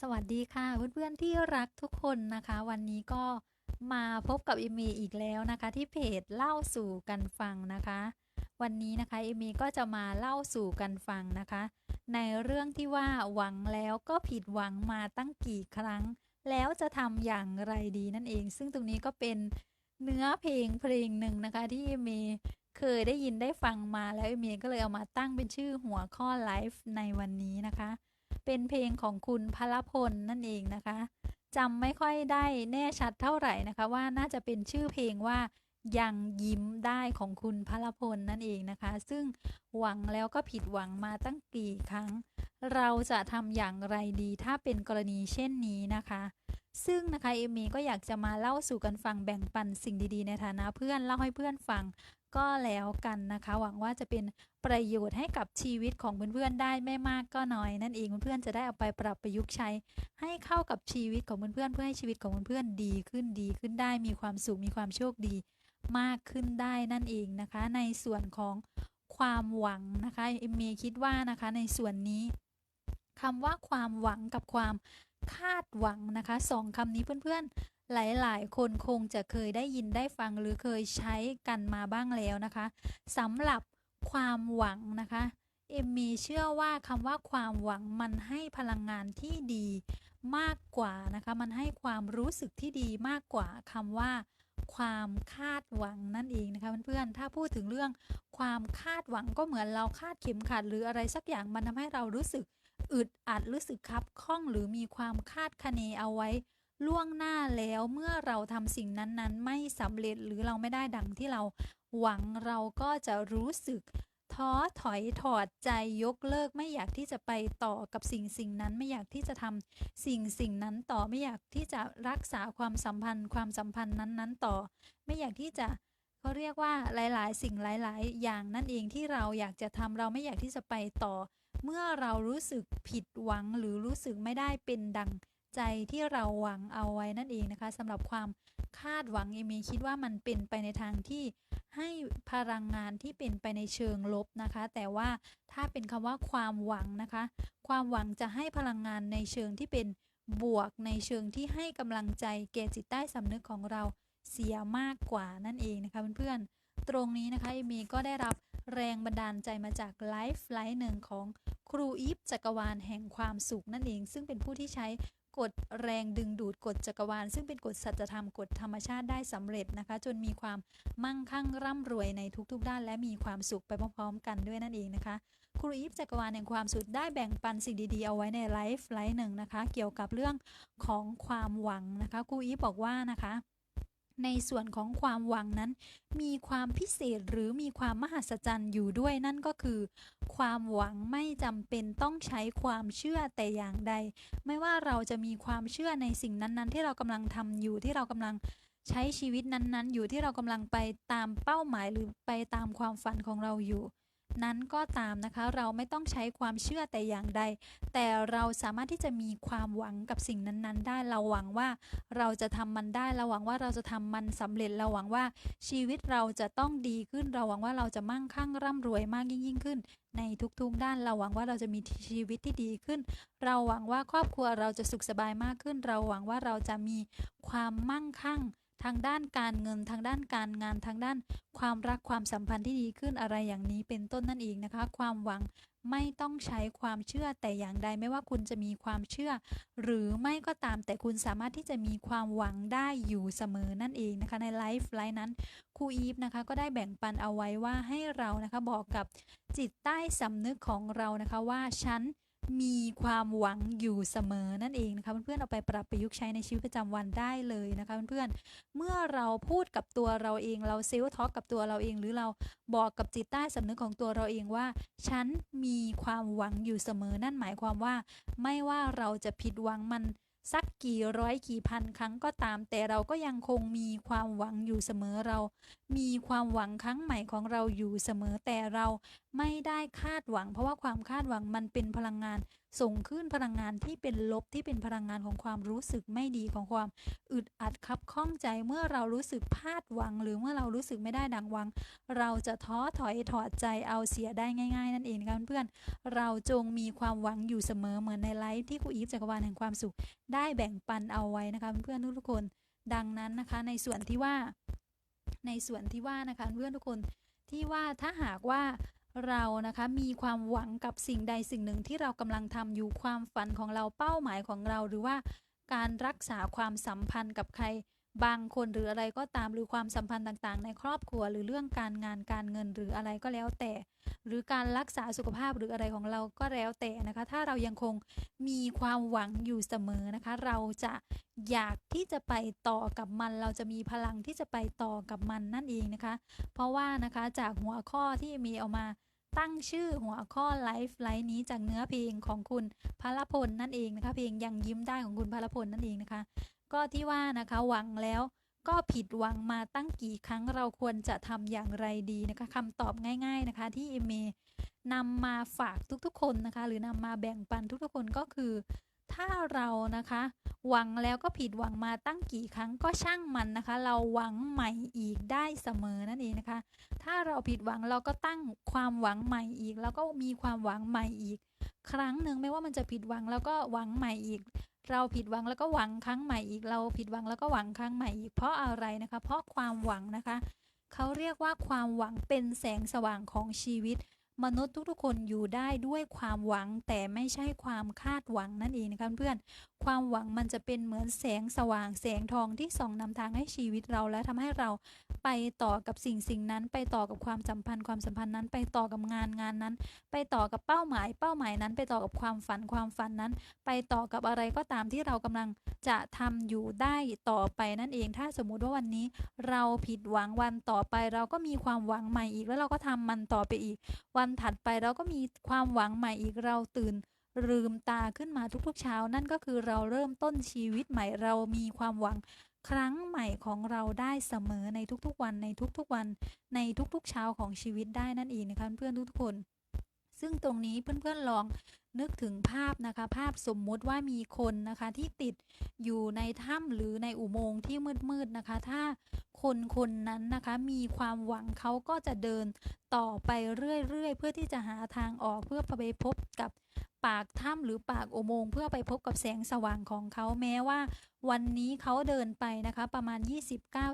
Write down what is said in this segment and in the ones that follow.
สวัสดีค่ะเพื่อนๆที่รักทุกคนนะคะ วันนี้ก็มาพบกับเอมมี่อีกแล้วนะคะ ที่เพจเล่าสู่กันฟังนะคะ วันนี้นะคะเอมมี่ก็จะมาเล่าสู่กันฟังนะคะ ในเรื่องที่ว่าหวังแล้วก็ผิดหวังมาตั้งกี่ครั้ง แล้วจะทำอย่างไรดีนั่นเอง ซึ่งตรงนี้ก็เป็นเนื้อเพลงเพลงหนึ่งนะคะ ที่เอมมี่เคยได้ยินได้ฟังมาแล้วเอมมี่ก็เลยเอามาตั้งเป็นชื่อหัวข้อไลฟ์ในวันนี้นะคะ เป็นเพลงของคุณพลพลนั่นเองนะคะจำไม่ค่อยได้แน่ชัดเท่าไหร่นะคะว่าน่าจะเป็นชื่อเพลงว่ายังยิ้มได้ของคุณพลพลนั่นเองนะคะ ซึ่งหวังแล้วก็ผิดหวังมาตั้งกี่ครั้ง เราจะทำอย่างไรดีถ้าเป็นกรณีเช่นนี้นะคะ ซึ่งนะคะเอมีก็อยากจะมาเล่าสู่กันฟังแบ่งปันสิ่งดีๆ ในฐานะเพื่อนเล่าให้เพื่อนฟัง ก็แล้วกันนะคะ หวังว่าจะเป็นประโยชน์ให้กับชีวิตของเพื่อนๆได้ไม่มากก็น้อย นั่นเองเพื่อนๆจะได้เอาไปปรับประยุกต์ใช้ ให้เข้ากับชีวิตของเพื่อนๆเพื่อให้ชีวิตของเพื่อนๆดีขึ้นดีขึ้นได้ มีความสุขมีความโชคดีมากขึ้นได้นั่นเองนะคะ ในส่วนของความหวังนะคะเอมเมคิดว่านะคะในส่วนนี้คำว่าความหวังกับความคาดหวังนะคะสองคำนี้เพื่อนๆ หลายๆ คนคงจะเคยได้ยินได้ฟังหรือเคยใช้กันมาบ้างแล้วนะคะสำหรับความหวังนะคะ เอมมีเชื่อว่าคำว่าความหวังมันให้พลังงานที่ดีมากกว่านะคะ มันให้ความรู้สึกที่ดีมากกว่าคำว่า ความคาดหวังนั่นเองนะคะเพื่อนๆถ้าพูดถึงเรื่องความคาดหวังก็เหมือนเราคาดเข็มขัดหรืออะไรสักอย่างมันทำให้เรารู้สึกอึดอัดรู้สึกคับข้องหรือมีความคาดคะเนเอาไว้ ล่วงหน้าแล้วเมื่อเราทำสิ่งนั้นๆ ไม่สำเร็จหรือเราไม่ได้ดังที่เราหวังเราก็จะรู้สึก ท้อถอยถอดใจยกเลิกไม่อยากที่จะไปต่อกับสิ่งสิ่งนั้นไม่อยากที่จะทำสิ่งสิ่งนั้นต่อไม่อยากที่จะรักษาความสัมพันธ์ ความสัมพันธ์นั้นๆ ต่อ ไม่อยากที่จะเขาเรียกว่าหลาย ๆ สิ่งหลาย ๆ อย่างนั่นเองที่เราอยากจะทำเราไม่อยากที่จะไปต่อ เมื่อเรารู้สึกผิดหวังหรือรู้สึกไม่ได้เป็นดัง ใจที่เราหวังเอาไว้นั่นเองนะคะสำหรับความคาดหวังเอมีคิดว่ามันเป็นไปในทางที่ให้พลังงานที่เป็นไปในเชิงลบนะคะ แต่ว่าถ้าเป็นคำว่าความหวังนะคะ ความหวังจะให้พลังงานในเชิงที่เป็นบวกในเชิงที่ให้กำลังใจแก่จิตใต้สำนึกของเราเสียมากกว่านั่นเองนะคะเพื่อนๆ ตรงนี้นะคะเอมีก็ได้รับแรงบันดาลใจมาจากไลฟ์ไลฟ์หนึ่งของครูอีฟจักรวาลแห่งความสุขนั่นเอง ซึ่งเป็นผู้ที่ใช้ กฎแรงดึงดูดกฎจักรวาล ซึ่งเป็นกฎสัจธรรมกฎธรรมชาติได้สำเร็จนะคะ จนมีความมั่งคั่งร่ำรวยในทุกๆ ด้าน และมีความสุขไปพร้อมๆ กันด้วยนั่นเองนะคะ ครูอีฟจักรวาลแห่งความสุขได้แบ่งปันสิ่งดีๆ เอาไว้ในไลฟ์ไลฟ์หนึ่งนะคะ เกี่ยวกับเรื่องของความหวังนะคะครูอีฟบอกว่านะคะ ในส่วนของความหวังนั้น มีความพิเศษหรือมีความมหัศจรรย์อยู่ด้วยนั่นก็คือ ความหวังไม่จำเป็นต้องใช้ความเชื่อแต่อย่างใด ไม่ว่าเราจะมีความเชื่อในสิ่งนั้นๆ ที่เรากำลังทำอยู่ที่เรากำลังใช้ชีวิตนั้นๆ อยู่ที่เรากำลังไปตามเป้าหมายหรือไปตามความฝันของเราอยู่ นั้นก็ตามนะคะ เราไม่ต้องใช้ความเชื่อแต่อย่างใด แต่เราสามารถที่จะมีความหวังกับสิ่งนั้นๆ ได้เราหวังว่าเราจะทำมันได้เราหวังว่าเราจะทำมันสำเร็จเราหวังว่าชีวิตเราจะต้องดีขึ้น เราหวังว่าเราจะมั่งคั่งร่ำรวยมากยิ่งยิ่งขึ้น ในทุกๆด้านเราหวังว่าเราจะมีชีวิตที่ดีขึ้น เราหวังว่าครอบครัวเราจะสุขสบายมากขึ้น เราหวังว่าเราจะมีความมั่งคั่ง ทางด้านการเงินทางด้านการงานทางด้านความรักความสัมพันธ์ที่ดีขึ้นอะไรอย่างนี้เป็นต้นนั่นเองนะคะ ความหวังไม่ต้องใช้ความเชื่อแต่อย่างใดไม่ว่าคุณจะมีความเชื่อ หรือไม่ก็ตามแต่คุณสามารถที่จะมีความหวังได้อยู่เสมอนั่นเองนะคะในไลฟ์ไลฟ์นั้นครูอีฟนะคะก็ได้แบ่งปันเอาไว้ว่าให้เรานะคะบอกกับจิตใต้สำนึกของเรานะคะว่าฉัน มีความหวังอยู่เสมอนั่นเองนะคะเพื่อนๆเอาไปปรับประยุกต์ใช้ในชีวิตประจำวันได้เลยนะคะเพื่อนๆเมื่อเราพูดกับตัวเราเองเราเซลล์ท็อกกับตัวเราเอง หรือเราบอกกับจิตใต้สำนึกของตัวเราเองว่า ฉันมีความหวังอยู่เสมอนั่นหมายความว่า ไม่ว่าเราจะผิดหวังมันสักกี่ร้อยกี่พันครั้งก็ตาม แต่เราก็ยังคงมีความหวังอยู่เสมอเรามีความหวังครั้งใหม่ของเราอยู่เสมอแต่เราไม่ได้คาดหวัง เพราะว่าความคาดหวังมันเป็นพลังงาน ส่งขึ้นพลังงานที่เป็นลบที่เป็นพลังงานของความรู้สึกไม่ดีของความอึดอัดคับข้องใจเมื่อเรารู้สึกพลาดหวัง หรือเมื่อเรารู้สึกไม่ได้ดังหวัง เราจะท้อถอยถอดใจเอาเสียได้ง่าย ๆ นั่นเองนะคะเพื่อนเราจงมีความหวังอยู่เสมอเหมือนในไลฟ์ที่ครูอีฟจักรวาลแห่งความสุข ได้แบ่งปันเอาไว้นะคะเพื่อนๆทุกๆคน ดังนั้นนะคะในส่วนที่ว่า ในส่วนที่ว่านะคะเพื่อนทุกคนที่ว่าถ้าหากว่าเรานะคะมีความหวังกับสิ่งใดสิ่งหนึ่งที่เรากำลังทำอยู่ความฝันของเราเป้าหมายของเราหรือว่าการรักษาความสัมพันธ์กับใคร บางคนหรืออะไรก็ตามหรือความสัมพันธ์ต่างๆ ในครอบครัวหรือเรื่องการงานการเงินหรืออะไรก็แล้วแต่ หรือการรักษาสุขภาพหรืออะไรของเราก็แล้วแต่นะคะ ถ้าเรายังคงมีความหวังอยู่เสมอนะคะ เราจะอยากที่จะไปต่อกับมัน เราจะมีพลังที่จะไปต่อกับมันนั่นเองนะคะ เพราะว่านะคะจากหัวข้อที่มีเอามาตั้งชื่อหัวข้อไลฟ์ไลฟ์นี้จากเนื้อเพลงของคุณพลพลนั่นเองนะคะ เพลงยังยิ้มได้ของคุณพลพลนั่นเองนะคะ ก็ที่ว่านะคะหวังแล้วก็ผิดหวังมาตั้งกี่ครั้งเราควรจะทำอย่างไรดีนะคะคำตอบง่าย ๆนะคะ ที่เอเมนำมาฝากทุกๆ คนนะคะ หรือนำมาแบ่งปันทุกๆคนก็คือ ถ้าเรานะคะ หวังแล้วก็ผิดหวังมาตั้งกี่ครั้งก็ช่างมันนะคะ เราหวังใหม่อีกได้เสมอนั่นเองนะคะ ถ้าเราผิดหวังเราก็ตั้งความหวังใหม่อีก แล้วก็มีความหวังใหม่อีก ครั้งหนึ่งไม่ว่ามันจะผิดหวังแล้วก็หวังใหม่อีก เราผิดหวังแล้วก็หวังครั้งใหม่อีกเราผิดหวังแล้วก็หวังครั้งใหม่อีกเพราะอะไรนะคะ เพราะความหวังนะคะ เขาเรียกว่าความหวังเป็นแสงสว่างของชีวิต มนุษย์ทุกๆคนอยู่ได้ด้วยความหวังแต่ไม่ใช่ความคาดหวังนั่นเองนะคะเพื่อนความหวังมันจะเป็นเหมือนแสงสว่างแสงทองที่ส่องนำทางให้ชีวิตเราและทำให้เราไปต่อกับสิ่งสิ่งนั้น ไปต่อกับความสัมพันธ์ความสัมพันธ์นั้น ไปต่อกับงานงานนั้น ไปต่อกับเป้าหมายเป้าหมายนั้น ไปต่อกับความฝันความฝันนั้น ไปต่อกับอะไรก็ตามที่เรากำลังจะทำอยู่ได้ต่อไปนั่นเอง ถ้าสมมุติว่าวันนี้เราผิดหวังวันต่อไปเราก็มีความหวังใหม่อีกแล้วเราก็ทำมันต่อไปอีกวันถัดไปเราก็มีความหวังใหม่อีกเราตื่นลืมตาขึ้นมาทุกๆเช้า นั่นก็คือเราเริ่มต้นชีวิตใหม่เรามีความหวังครั้งใหม่ของเราได้เสมอในทุกๆวันในทุกๆวันในทุกๆเช้าของชีวิตได้นั่นเองนะคะเพื่อนทุกๆคน ซึ่งตรงนี้เพื่อนๆลองนึกถึงภาพนะคะ ภาพสมมุติว่ามีคนนะคะที่ติดอยู่ในถ้ำหรือในอุโมงค์ที่มืดๆนะคะ ถ้าคนคนนั้นนะคะมีความหวังเขาก็จะเดินต่อไปเรื่อยๆ เพื่อที่จะหาทางออกเพื่อไปพบกับปากถ้ำหรือปากอุโมงค์เพื่อไปพบกับแสงสว่างของเขาแม้ว่า วันนี้เขาเดินไปนะคะ ประมาณ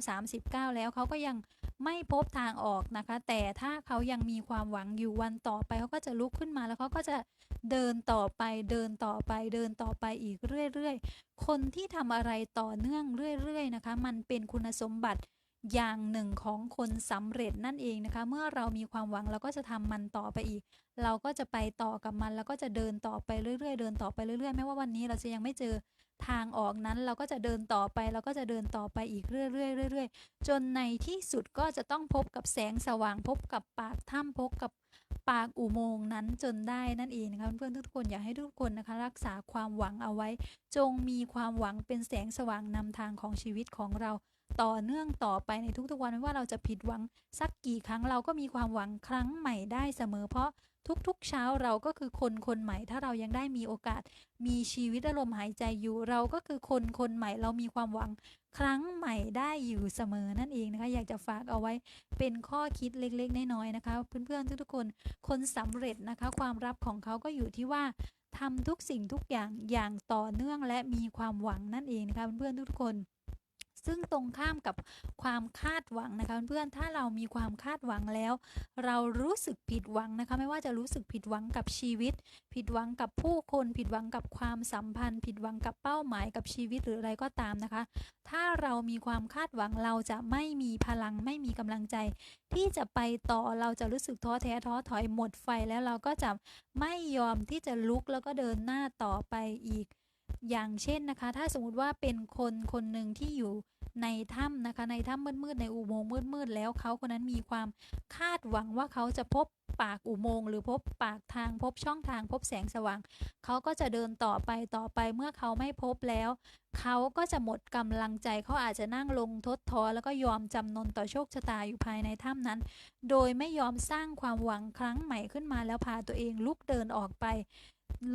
29-39 แล้วเขาก็ยัง ไม่พบทางออกนะคะ แต่ถ้าเขายังมีความหวังอยู่วันต่อไปเขาก็จะลุกขึ้นมาแล้วเขาก็จะเดินต่อไปเดินต่อไปเดินต่อไปอีกเรื่อยๆ คนที่ทำอะไรต่อเนื่องเรื่อยๆนะคะ มันเป็นคุณสมบัติอย่างหนึ่งของคนสำเร็จนั่นเองนะคะ เมื่อเรามีความหวังเราก็จะทำมันต่อไปอีก เราก็จะไปต่อกับมัน แล้วก็จะเดินต่อไปเรื่อยๆ เดินต่อไปเรื่อยๆไม่ว่าวันนี้เราจะยังไม่เจอ ทางออกนั้นเราก็จะเดินต่อไปเราก็จะเดินต่อไปอีกเรื่อยๆเรื่อยๆจนในที่สุดก็จะต้องพบกับแสงสว่างพบกับปากถ้ำพบกับปากอุโมงค์นั้นจนได้นั่นเองนะคะเพื่อนๆทุกคนอยากให้ทุกคนนะคะ รักษาความหวังเอาไว้ จงมีความหวังเป็นแสงสว่างนำทางของชีวิตของเรา ต่อเนื่องต่อไปในทุกๆวันไม่ว่าเราจะผิดหวังสักกี่ครั้งเราก็มีความหวังครั้งใหม่ได้เสมอ เพราะทุกๆเช้าเราก็คือคนคนใหม่ ถ้าเรายังได้มีโอกาส มีชีวิตอารมณ์หายใจอยู่ เราก็คือคนคนใหม่ เรามีความหวังครั้งใหม่ได้อยู่เสมอนั่นเองนะคะ อยากจะฝากเอาไว้เป็นข้อคิดเล็กๆน้อยๆนะคะ เพื่อนๆทุกๆคนคนสำเร็จนะคะ ความรับของเขาก็อยู่ที่ว่าทำทุกสิ่งทุกอย่างอย่างต่อเนื่องและมีความหวังนั่นเองนะคะเพื่อนๆทุกๆคน ซึ่งตรงข้ามกับความคาดหวังนะคะเพื่อนๆถ้าเรามีความคาดหวังแล้ว เรารู้สึกผิดหวังนะคะไม่ว่าจะรู้สึกผิดหวังกับชีวิต ผิดหวังกับผู้คนผิดหวังกับความสัมพันธ์ ผิดหวังกับเป้าหมายกับชีวิตหรืออะไรก็ตามนะคะ ถ้าเรามีความคาดหวังเราจะไม่มีพลังไม่มีกำลังใจ ที่จะไปต่อเราจะรู้สึกท้อแท้ท้อถอยหมดไฟแล้วเราก็จะไม่ยอมที่จะลุกแล้วก็เดินหน้าต่อไปอีก อย่างเช่นนะคะ ถ้าสมมติว่าเป็นคนคนหนึ่งที่อยู่ในถ้ำนะคะ ในถ้ำมืดๆในอุโมงค์มืดๆแล้วเขาคนนั้นมีความคาดหวังว่าเขาจะพบปากอุโมงค์หรือพบปากทางพบช่องทางพบแสงสว่าง เขาก็จะเดินต่อไปต่อไปเมื่อเขาไม่พบแล้ว เขาก็จะหมดกำลังใจเขาอาจจะนั่งลงทดท้อแล้วก็ยอมจำนนต่อโชคชะตาอยู่ภายในถ้ำนั้น โดยไม่ยอมสร้างความหวังครั้งใหม่ขึ้นมาแล้วพาตัวเองลุกเดินออกไป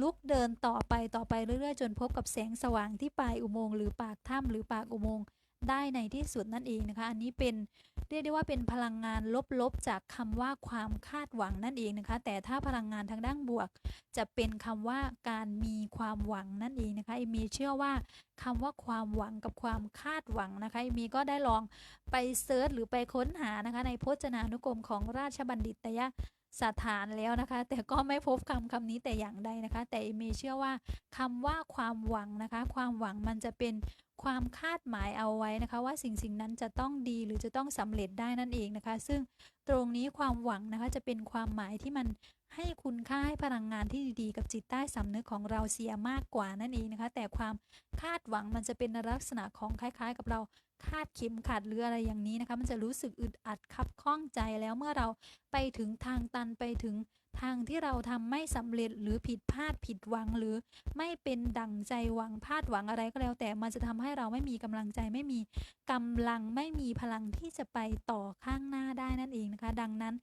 ลุกเดินต่อไปต่อไปเรื่อยๆ จนพบกับแสงสว่างที่ปลายอุโมงค์หรือปากถ้ำหรือปากอุโมงค์ได้ในที่สุดนั่นเองนะคะ อันนี้เป็นเรียกได้ว่าเป็นพลังงานลบๆ จากคำว่าความคาดหวังนั่นเองนะคะ แต่ถ้าพลังงานทางด้านบวก จะเป็นคำว่าการมีความหวังนั่นเองนะคะเอมีเชื่อว่าคำว่าความหวังกับความคาดหวังนะคะเอมีก็ได้ลองไปเซิร์ชหรือไปค้นหานะคะในพจนานุกรมของราชบัณฑิตย สถานแล้วนะคะ แต่ก็ไม่พบคำคำนี้แต่อย่างใดนะคะ แต่เอมีเชื่อว่าคำว่าความหวังนะคะ ความหวังมันจะเป็นความคาดหมายเอาไว้นะคะ ว่าสิ่งสิ่งนั้นจะต้องดีหรือจะต้องสำเร็จได้นั่นเองนะคะ ซึ่งตรงนี้ความหวังนะคะจะเป็นความหมายที่มัน ให้คุณค่าให้พลังงานที่ดีๆ กับจิตใต้สำนึกของเราเสียมากกว่านั่นเองนะคะ แต่ความคาดหวังมันจะเป็นลักษณะของคล้าย ๆ กับเราคาดเข็มขัดหรืออะไรอย่างนี้นะคะ มันจะรู้สึกอึดอัดคับข้องใจแล้วเมื่อเราไปถึงทางตันไปถึง ทางที่เราทำไม่สำเร็จหรือผิดพลาดผิดหวังหรือไม่เป็นดั่งใจหวังพลาดหวังอะไรก็แล้ว แต่มันจะทำให้เราไม่มีกำลังใจไม่มีกำลังไม่มีพลังที่จะไปต่อข้างหน้าได้นั่นเองนะคะ ดังนั้น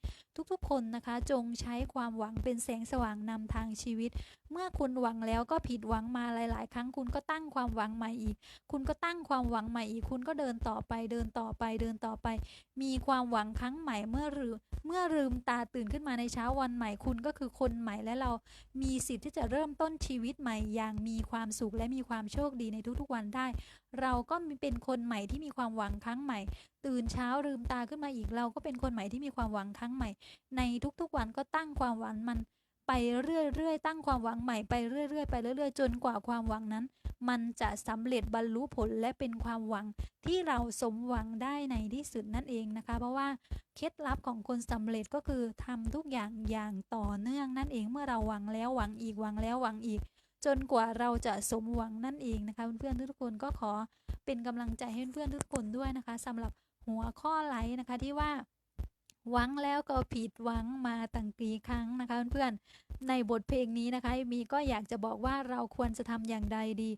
ทุกๆคนนะคะจงใช้ความหวังเป็นแสงสว่างนำทางชีวิต เมื่อคุณหวังแล้วก็ผิดหวังมาหลาย ๆ ครั้งคุณก็ตั้งความหวังใหม่อีก คุณก็ตั้งความหวังใหม่อีก คุณก็เดินต่อไปเดินต่อไปเดินต่อไป มีความหวังครั้งใหม่เมื่อลืมเมื่อลืมตาตื่นขึ้นมาในเช้าวันใหม่ คุณก็คือคนใหม่และเรามีสิทธิ์ที่จะเริ่มต้นชีวิตใหม่ อย่างมีความสุขและมีความโชคดีในทุกๆวันได้ เราก็เป็นคนใหม่ที่มีความหวังครั้งใหม่ ตื่นเช้าลืมตาขึ้นมาอีกเราก็เป็นคนใหม่ที่มีความหวังครั้งใหม่ ในทุกๆวันก็ตั้งความหวังมัน ไปเรื่อยๆ ตั้งความหวังใหม่ไปเรื่อยๆ ไปเรื่อยๆ จนกว่าความหวังนั้น มันจะสำเร็จบรรลุผลและเป็นความหวังที่เราสมหวังได้ในที่สุดนั่นเองนะคะ เพราะว่าเคล็ดลับของคนสำเร็จก็คือทำทุกอย่างอย่างต่อเนื่องนั่นเองเมื่อเราหวังแล้วหวังอีกหวังแล้วหวังอีก จนกว่าเราจะสมหวังนั่นเองนะคะเพื่อนๆทุกคนก็ขอเป็นกำลังใจให้เพื่อนๆทุกคนด้วยนะคะสำหรับหัวข้อไลฟ์นะคะที่ว่า หวังแล้วก็ผิดหวังมาตั้งกี่ครั้งนะคะเพื่อน ในบทเพลงนี้นะคะมีก็อยากจะบอกว่าเราควรจะทำอย่างใดดี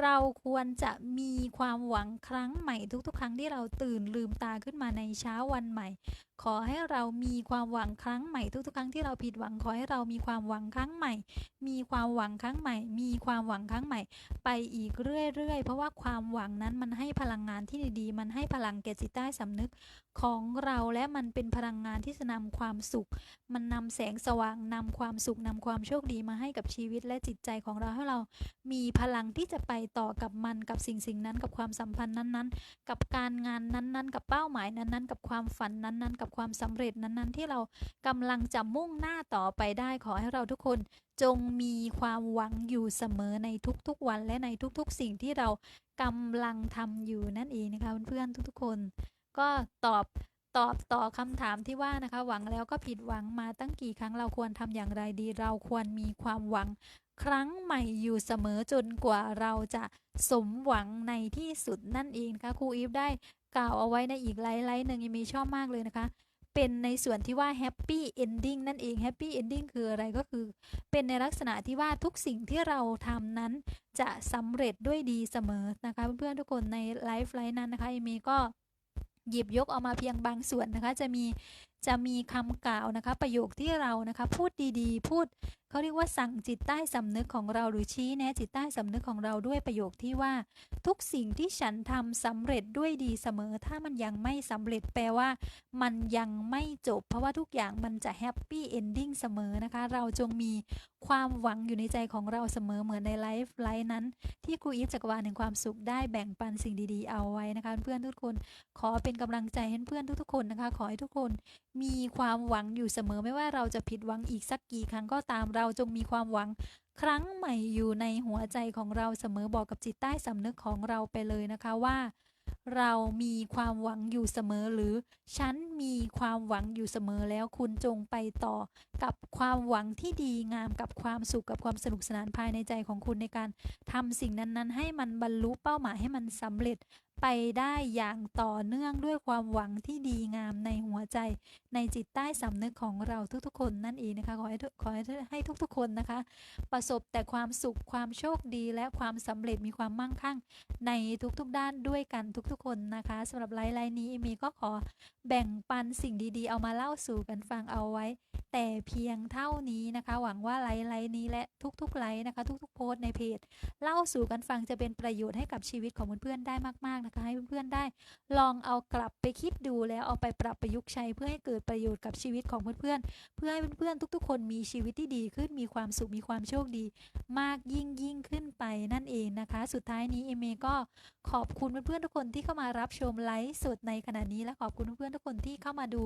เราควรจะมีความหวังครั้งใหม่ทุกๆ ครั้งที่เราตื่นลืมตาขึ้นมาในเช้าวันใหม่ ขอให้เรามีความหวังครั้งใหม่ทุกๆ ครั้งที่เราผิดหวังขอให้เรามีความหวังครั้งใหม่ มีความหวังครั้งใหม่ มีความหวังครั้งใหม่ ไปอีกเรื่อยๆ เพราะว่าความหวังนั้นมันให้พลังงานที่ดีๆ มันให้พลังแก่จิตใต้สำนึกของเราและมันเป็นพลังงานที่จะนำความสุข มันนำแสงสว่างนำความสุขนำความโชคดีมาให้กับชีวิตและจิตใจของเราให้เรา มีพลังที่จะไปต่อกับมันกับสิ่งสิ่งนั้น กับความสัมพันธ์นั้นๆ กับการงานนั้นๆ กับเป้าหมายนั้นๆ กับความฝันนั้น ๆ กับความสำเร็จนั้นๆ ที่เรากำลังจะมุ่งหน้าต่อไปได้ขอให้เราทุกคนจงมีความหวังอยู่เสมอในทุกๆวันและในทุกๆ สิ่งที่เรากำลังทำอยู่นั่นเองนะคะเพื่อนๆทุกๆคน ก็ตอบ ตอบต่อคำถามที่ว่านะคะ หวังแล้วก็ผิดหวังมาตั้งกี่ครั้งเราควรทำอย่างไรดี เราควรมีความหวังครั้งใหม่อยู่เสมอจนกว่าเราจะสมหวังในที่สุดนั่นเองนะคะครูอีฟได้กล่าวเอาไว้ในอีกไลฟ์ไลฟ์หนึ่งยังมีชอบมากเลยนะคะ เป็นในส่วนที่ว่าแฮปปี้เอนดิ้งนั่นเองแฮปปี้เอนดิ้งคืออะไรก็คือ เป็นในลักษณะที่ว่าทุกสิ่งที่เราทำนั้นจะสำเร็จด้วยดีเสมอนะคะ เพื่อนๆทุกคนในไลฟ์ไลฟ์นั้นนะคะเอมีก็ หยิบยกเอามาเพียงบางส่วนนะคะ จะมี จะมีคำกล่าวนะคะ ประโยคที่เรานะคะพูดดีๆ พูดเขาเรียกว่าสั่งจิตใต้สำนึกของเราหรือชี้แนะจิตใต้สำนึกของเราด้วยประโยคที่ว่า ทุกสิ่งที่ฉันทำสำเร็จด้วยดีเสมอ ถ้ามันยังไม่สำเร็จแปลว่า มันยังไม่จบ เพราะว่าทุกอย่างมันจะแฮปปี้เอนดิ้งเสมอนะคะ เราจงมีความหวังอยู่ในใจของเราเสมอเหมือนในไลฟ์ไลฟ์นั้น ที่ครูอีฟจักรวาลแห่งความสุขได้แบ่งปันสิ่งดีๆ เอาไว้นะคะ เพื่อนทุกคนขอเป็นกำลังใจให้เพื่อนทุกๆคนนะคะ ขอให้ทุกคนมีความหวังอยู่เสมอไม่ว่าเราจะผิดหวังอีกสักกี่ครั้งก็ตามเราจงมีความหวัง ครั้งใหม่อยู่ในหัวใจของเราเสมอบอกกับจิตใต้สำนึกของเราไปเลยนะคะว่า เรามีความหวังอยู่เสมอหรือ ฉันมีความหวังอยู่เสมอแล้วคุณจงไปต่อ กับความหวังที่ดีงามกับความสุขกับความสนุกสนานภายในใจของคุณในการทำสิ่งนั้นๆ ให้มันบรรลุเป้าหมายให้มันสำเร็จ ไปได้อย่างต่อเนื่องด้วยความหวังที่ดีงามในหัวใจ ในจิตใต้สำนึกของเราทุกๆ คนนั่นเองนะคะขอให้ขอให้ให้ทุกๆคนนะคะ ประสบแต่ความสุขความโชคดีและความสำเร็จมีความมั่งคั่ง ในทุกๆด้านด้วยกันทุกๆ คนนะคะสำหรับไลฟ์ไลฟ์นี้เอมีก็ขอแบ่งปันสิ่งดีๆ เอามาเล่าสู่กันฟังเอาไว้ แต่เพียงเท่านี้นะคะ หวังว่าไลฟ์ไลฟ์นี้และทุกๆไลฟ์นะคะ ทุกๆโพสในเพจ เล่าสู่กันฟังจะเป็นประโยชน์ให้กับชีวิตของเพื่อนๆได้มากๆนะคะ ให้เพื่อนๆได้ ลองเอากลับไปคิดดูแล้วเอาไปปรับประยุกต์ใช้เพื่อให้เกิดประโยชน์กับชีวิตของเพื่อนๆเพื่อให้เพื่อนๆทุก ๆ คนมีชีวิตที่ดีขึ้นมีความสุขมีความโชคดี มากยิ่งยิ่งขึ้นไปนั่นเองนะคะ สุดท้ายนี้เอเมก็ขอบคุณเพื่อนๆทุกคนที่เข้ามารับชมไลฟ์สดในขณะนี้และขอบคุณเพื่อนๆทุกคนที่เข้ามาดู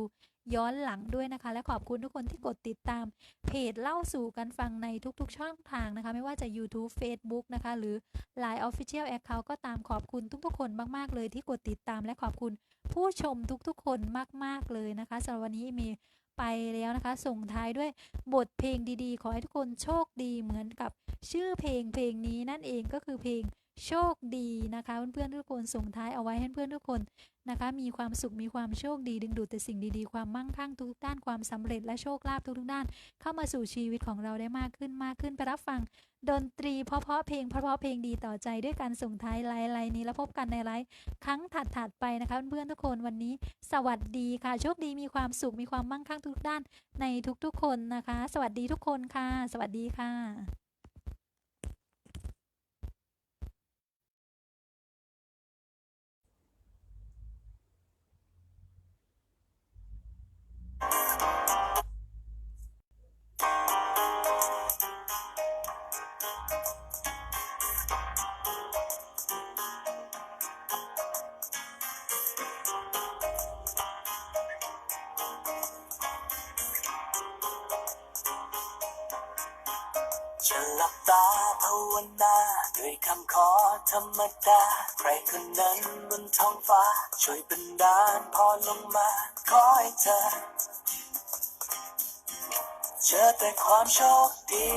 ย้อนหลังด้วยนะคะ และขอบคุณทุกคนที่กดติดตาม เพจเล่าสู่กันฟังในทุกๆ ช่องทางนะคะ ไม่ว่าจะ YouTube Facebook นะคะ หรือ Line Official Account ก็ตามขอบคุณทุกๆ คนมากๆ เลยที่กดติดตาม และขอบคุณผู้ชมทุกๆ คนมากๆเลยนะคะสำหรับวันนี้เอเมไปแล้วนะคะ ส่งท้ายด้วยบทเพลงดีๆ ขอให้ทุกคนโชคดีเหมือนกับชื่อเพลงเพลงนี้นั่นเองก็คือเพลง โชคดีนะคะ เพื่อนๆทุกคนส่งท้ายเอาไว้ให้เพื่อนทุกคนนะคะ มีความสุขมีความโชคดี ดึงดูดแต่สิ่งดีๆ ความมั่งคั่งทุกด้านความสำเร็จและโชคลาภทุกๆด้าน เข้ามาสู่ชีวิตของเราได้มากขึ้นมากขึ้นไปรับฟังดนตรีเพราะๆเพลงเพราะๆเพลงดีต่อใจด้วยการส่งท้ายไลฟ์ไลฟ์นี้แล้วพบกันในไลฟ์ครั้งถัดๆไปนะคะเพื่อนๆทุกคนวันนี้ สวัสดีค่ะ โชคดีมีความสุขมีความมั่งคั่งทุกด้านในทุกๆคนนะคะ สวัสดีทุกคนค่ะ สวัสดีค่ะ จะหลับตาภาวนาด้วยคำขอธรรมดา ใครคนนั้นบนท้องฟ้า ช่วยบันดาลพรลงมา ขอให้เธอ เจอแต่ความโชคดี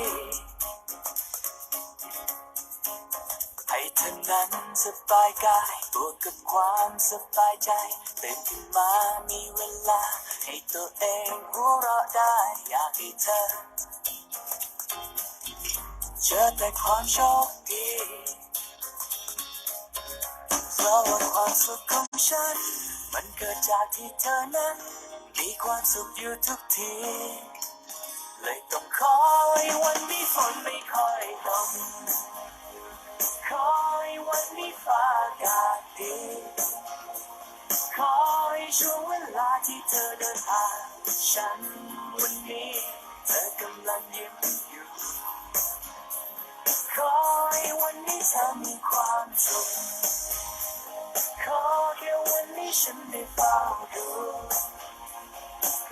ให้เธอนั้นสบายกายบวกกับความสบายใจตื่นขึ้นมามีเวลา ให้ตัวเองหัวเราะได้ อยากให้เธอ เจอแต่ความโชคดีเพราะว่าความสุขของฉัน มันเกิดจากที่เธอนั้น มีความสุขอยู่ทุกที เลยต้องคอยวันนี้ฝนไม่ค่อยตกคอยวันนี้ฟ้าอากาศดีคอยช่วงเวลาที่เธอเดินผ่านฉันวันนี้เธอกำลังยิ้มอยู่ขอให้วันนี้เธอมีความสุขขอแค่วันนี้ฉันได้เฝ้าดู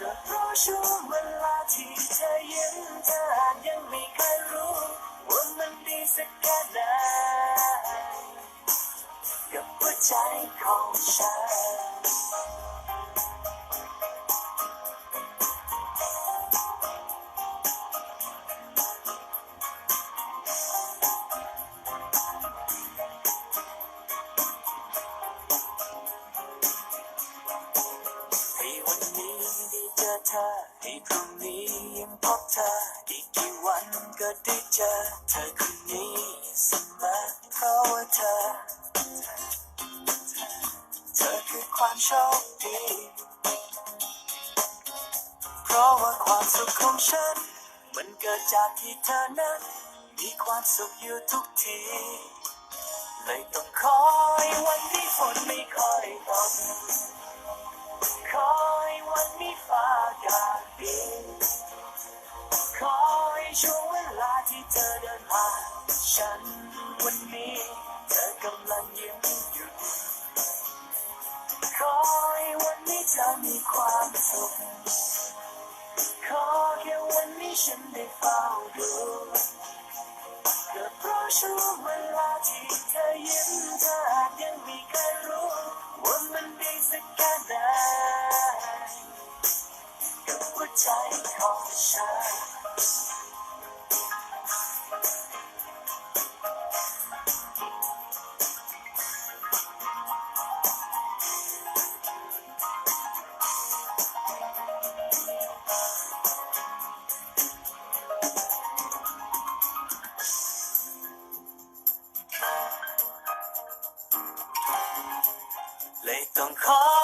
ก็เพราะช่วงเวลาที่เธอยิ้มเธออาจยังไม่เคยรู้ว่ามันดีสักแค่ไหนกับหัวใจของฉัน ให้พรุ่งนี้ยังพบเธอ อีกกี่วันก็ได้เจอ เธอคนนี้เสมอเพราะว่าเธอ เธอคือความโชคดี เพราะว่าความสุขของฉัน มันเกิดจากที่เธอนั้น มีความสุขอยู่ทุกทีเลยต้องคอยวันที่ฝนไม่ค่อยตก คอยวันนี้ฟ้าอากาศดีคอยช่วงเวลาที่เธอเดินผ่านฉันวันนี้ เธอกำลังยิ้มอยู่คอยวันนี้เธอมีความสุขขอแค่วันนี้ฉันได้เฝ้าดูเก็เพราะช่วงเว เลยต้องขอ